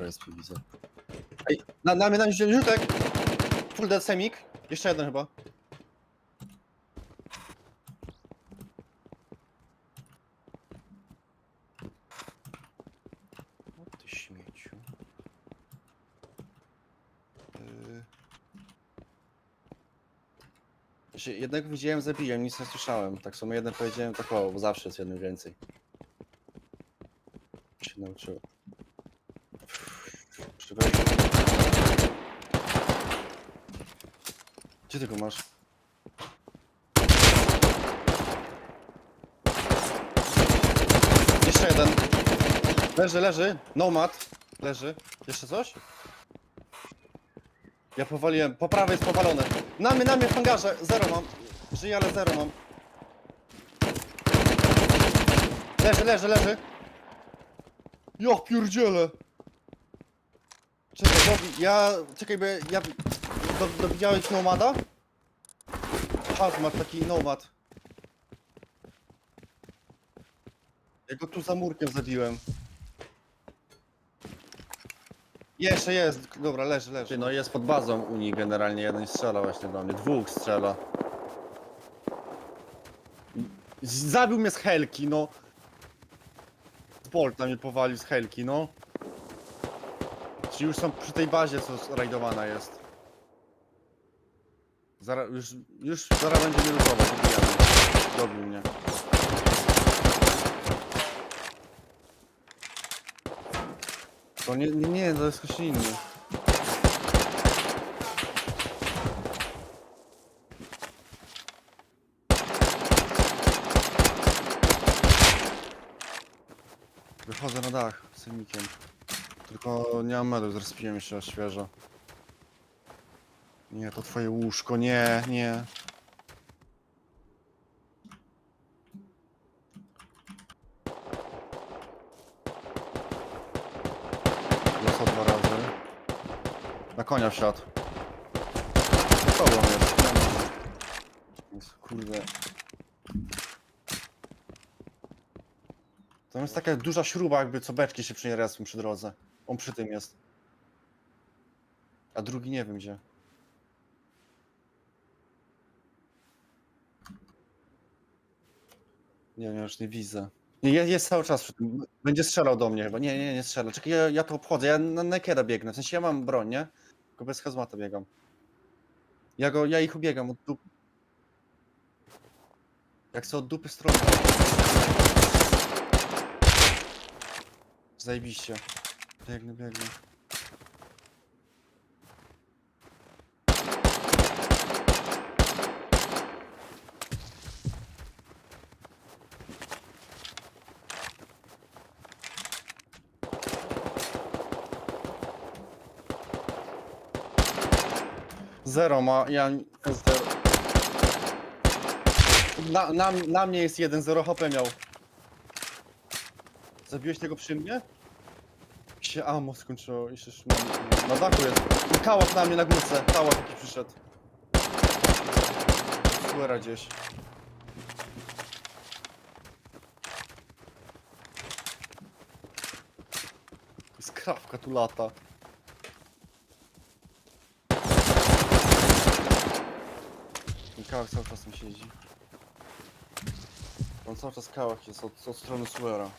Resp widzę. Ej, na, na mnie, na mnie, rzutek! Full dead semik. Jeszcze jeden chyba. O ty śmieciu. Yy... Znaczy, jednego widziałem, zabiłem, nic nie słyszałem. Tak samo jeden powiedziałem, tak o, bo zawsze jest jeden więcej. Się Przyweź. Gdzie ty go masz? Jeszcze jeden. Leży, leży. Nomad. Leży. Jeszcze coś? Ja powaliłem. Po prawej jest powalony. Na mnie, na mnie w hangarze. Zero mam. Żyję, ale zero mam. Leży, leży, leży. Ja pierdzielę. Czekaj, bo ja... Czekaj, bo ja... Do, do, Nomada? Hazmat, taki Nomad. Ja go tu za murkiem zabiłem. Jeszcze jest, dobra, leży, leży. No jest pod bazą Unii generalnie, jeden strzela właśnie do mnie, dwóch strzela. Z- Zabił mnie z helki, no. Bolt na mnie powalił z helki, no. Czyli już są przy tej bazie, co rajdowana jest. Zaraz, już, już zaraz będzie mnie lutować, dobijamy. Dobił mnie. To nie, nie, nie, to jest ktoś inny. Wychodzę na dach z sejmikiem. Tylko nie mam medów, zrespiłem jeszcze świeżo. Nie, to twoje łóżko, nie, nie. Jest dwa razy. Na konia wsiadł. Tobą jest. jest. Kurde. Tam jest taka duża śruba, jakby co beczki się przy niej resły przy drodze. On przy tym jest. A drugi nie wiem gdzie. Nie wiem, ja już nie widzę. Nie, je- jest cały czas przy tym. Będzie strzelał do mnie chyba. Nie, nie, nie strzela. Czekaj, ja, ja to obchodzę. Ja na Nekeda biegnę. W sensie ja mam broń, nie? Tylko bez hazmata biegam. Ja go, ja ich ubiegam od dupy. Jak chcę od dupy strony. Zajebiście. Biegnę, biegnę. Zero ma, ja zero. Na, na, na mnie jest jeden, zero HP miał. Zabiłeś tego przy mnie? Się ammo skończyło, jeszcze szmam. Na dachu jest. I kałak na mnie na górce, kałak taki przyszedł. Słera gdzieś. Skrawka tu lata. Ten kałak cały czas tam siedzi. On cały czas kałak jest od, od strony Suera.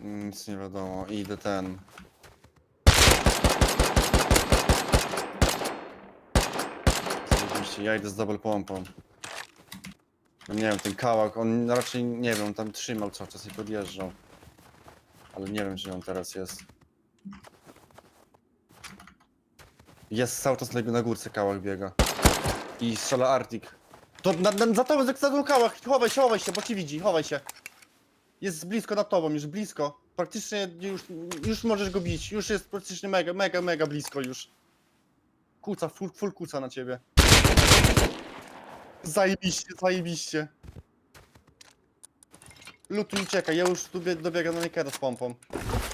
Mm, Nic nie wiadomo. Idę ten. Zajebiście, ja idę z double pompą. No nie wiem, ten kałak, on raczej, nie wiem, tam trzymał cały czas i podjeżdżał. Ale nie wiem, gdzie on teraz jest. Jest cały czas na górce kałak biega. I strzela Arctic. To na, na, za tobą, za tobą kałak, chowaj się, chowaj się, bo ci widzi, chowaj się. Jest blisko nad tobą, już blisko. Praktycznie już, już możesz go bić. Już jest praktycznie mega, mega, mega blisko już. Kuca, full, full kuca na ciebie. Zajebiście, zajebiście. Lutuj uciekaj, ja już tu bie- dobiegam na Nekeda z pompą.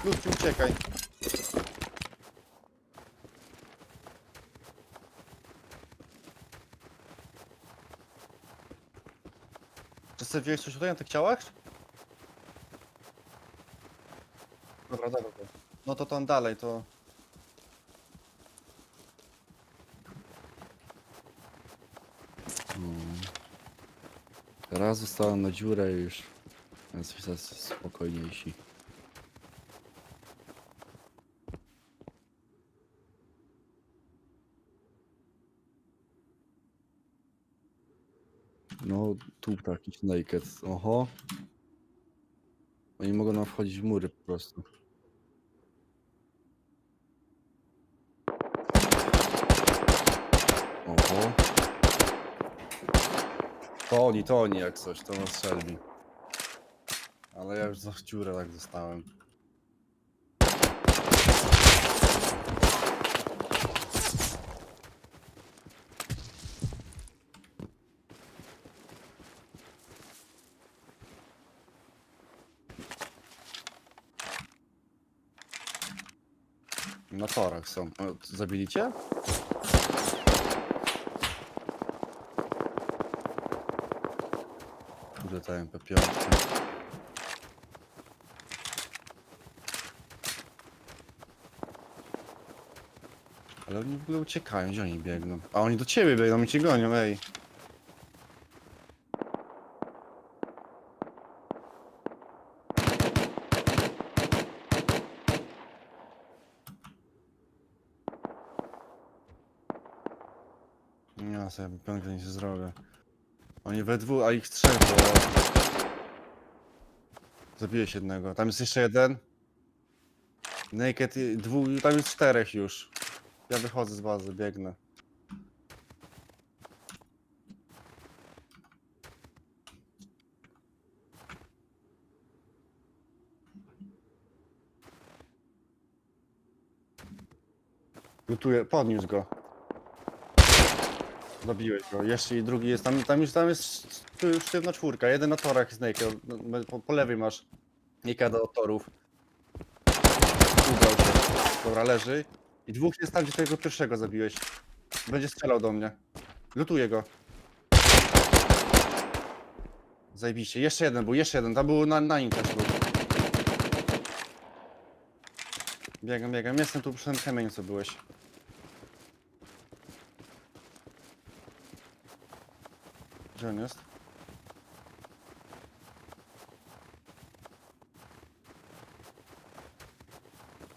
Lutuj uciekaj. Czy sobie wziąłeś coś tutaj na tych ciałach? Dobra, dobra. dobra. No to tam dalej, to... Mm. Raz zostałem na dziurę i już jest coraz spokojniejsi. No, tu taki naked. Oho. Oni mogą nam wchodzić w mury po prostu. Oho. To oni, to oni jak coś, to nas strzelbi. Ale ja już za dziurę tak zostałem. Na torach są. O, Zabili cię? Ta MP5. Ale oni w ogóle uciekają, gdzie oni biegną? A oni do ciebie biegną i cię gonią, ej. Ja sobie piątkę nie zrobię. Oni we dwóch, a ich trzech było. Zabiłeś jednego. Tam jest jeszcze jeden. Naked, dwóch, tam jest czterech już. Ja wychodzę z bazy, biegnę. Lutuję, podniósł go. Zabiłeś go. Jeszcze i drugi jest tam, tam już tam jest sztywna czwórka. Jeden na torach jest naked. No, Po, po lewej masz Nakeda od torów. Się. Dobra, leży. I dwóch jest tam, gdzie tego pierwszego zabiłeś. Będzie strzelał do mnie. Lutuję go. Zajebiście. Jeszcze jeden był, jeszcze jeden. Tam był na, na nim też był. Biegam, biegam. Jestem tu przy tym co byłeś. Gdzie on jest?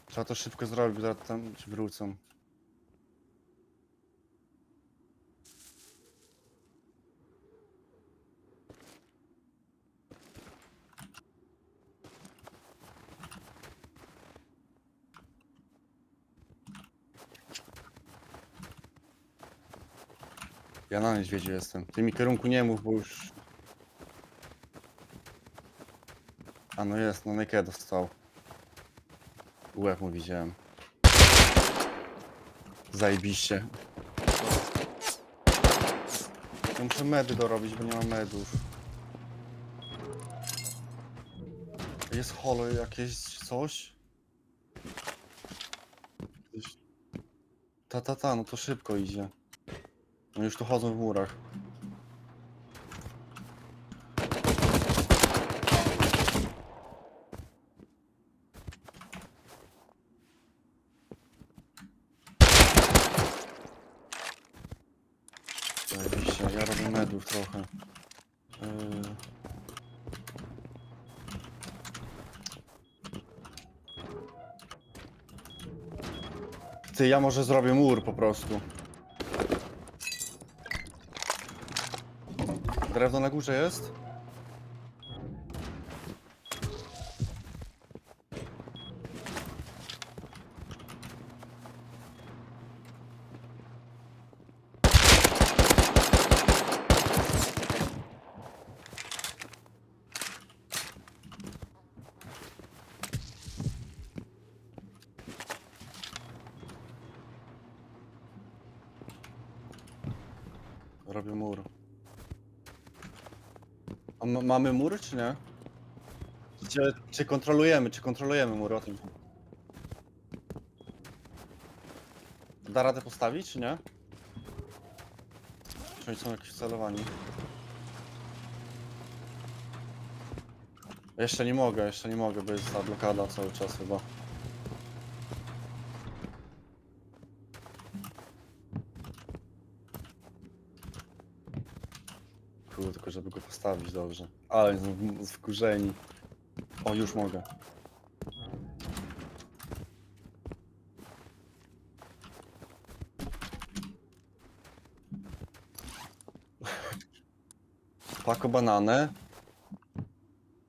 Trzeba to szybko zrobić, bo zaraz tam ci wrócą. Ja na niedźwiedziu jestem. Ty mi kierunku nie mów, bo już... A no jest, no Naked dostał. Łeb mu widziałem. Zajebiście. Ja muszę medy dorobić, bo nie mam medów. Jest holo jakieś coś? Ta, ta, ta, no to szybko idzie. Już tu chodzą w murach. Ja robię trochę. Yy... Ty, ja może zrobię mur po prostu. Drewno na górze jest? Robię mur. A ma- mamy mur, czy nie? Czy, czy kontrolujemy, czy kontrolujemy mur o tym? Da radę postawić, czy nie? Czy oni są jakieś celowani? Jeszcze nie mogę, jeszcze nie mogę, bo jest ta blokada cały czas chyba. Kurde, tylko żeby go postawić dobrze. Ale z- wkurzeni. O, już mogę. Pako bananę.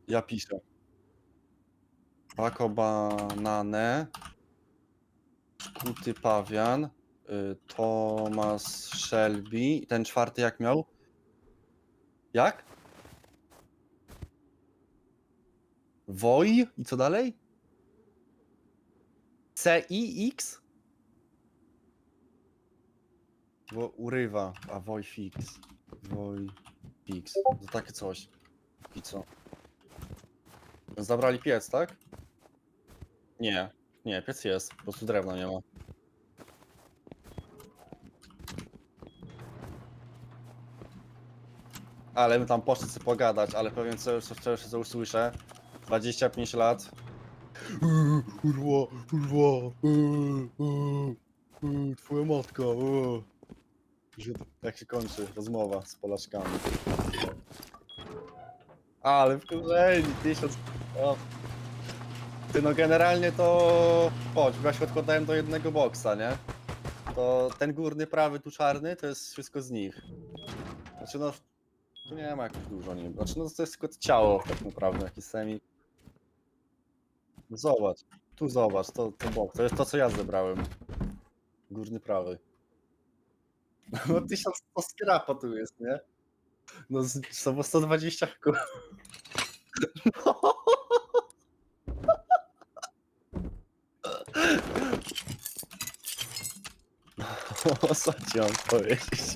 Ja piszę. Pako bananę. Skuty pawian. Y, Thomas Shelby. Ten czwarty jak miał? Jak? Woj? I co dalej? C-I-X? Bo urywa, a Woj fix. Woj fix. To takie coś. I co? Zabrali piec, tak? Nie. Nie, piec jest. Po prostu drewna nie ma. Ale my tam poszli sobie pogadać, ale pewnie co, co, co, co usłyszę. 25 lat. Eee, Kurwa, kurwa, eee, eee, eee, twoja matka, to- Tak się kończy rozmowa z Polaczkami. Ale wkurzeni, tysiąc... O. Ty no generalnie to... Chodź, bo ja się odkładałem do jednego boksa, nie? To ten górny prawy tu czarny to jest wszystko z nich. Znaczy no... Tu nie ma jakoś dużo nim. Znaczy no to jest tylko ciało tak naprawdę, jakiś semi. Zobacz, tu zobacz, to, to bok, to jest to co ja zebrałem. Górny prawy. No 1100 skrapa tu jest, nie? No z, z, 120 kur... No. Co ci mam powiedzieć?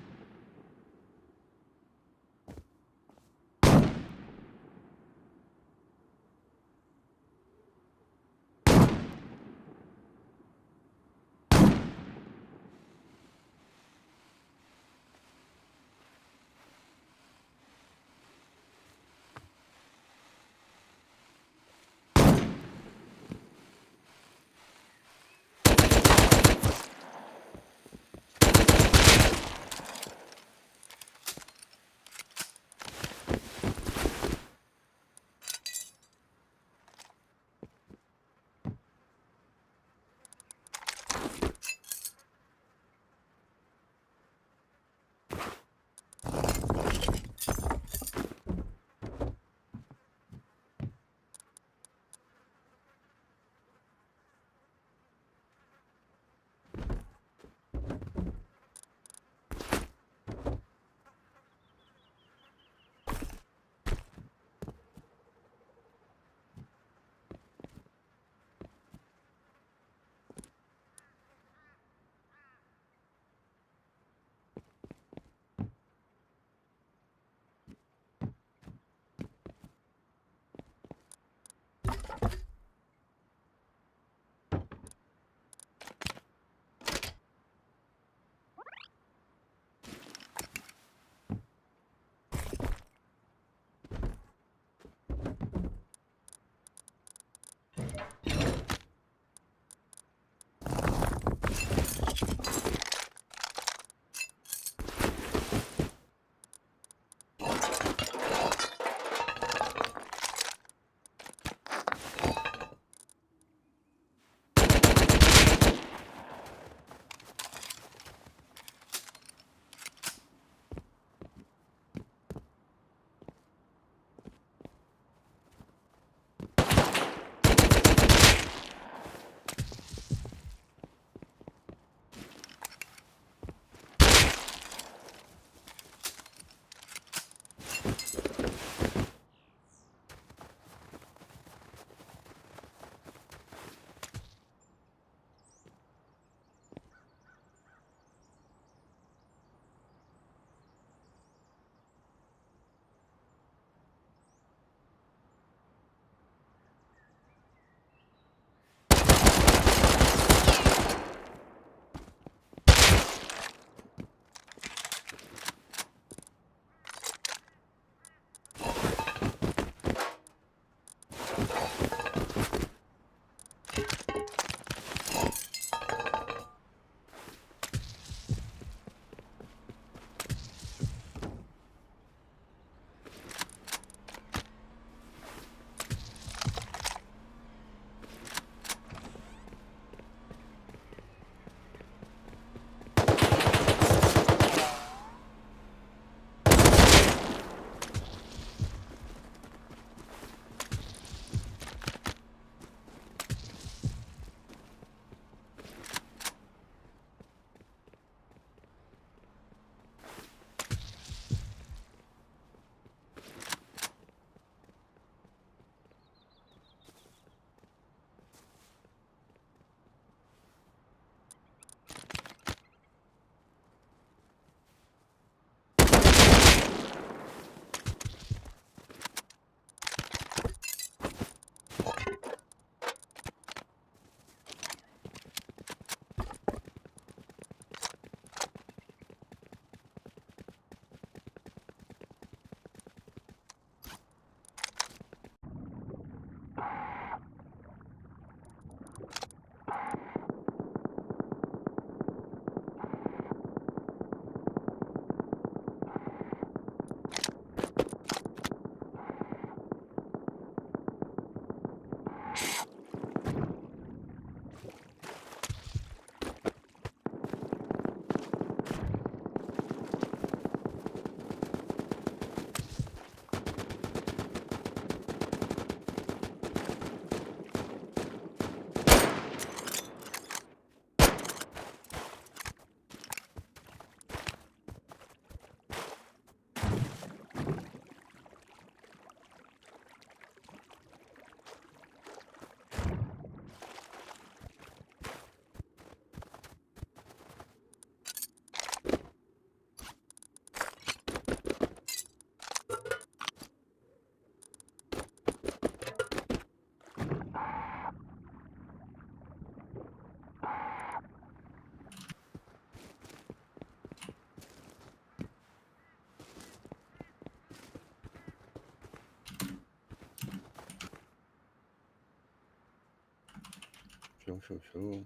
Sườn!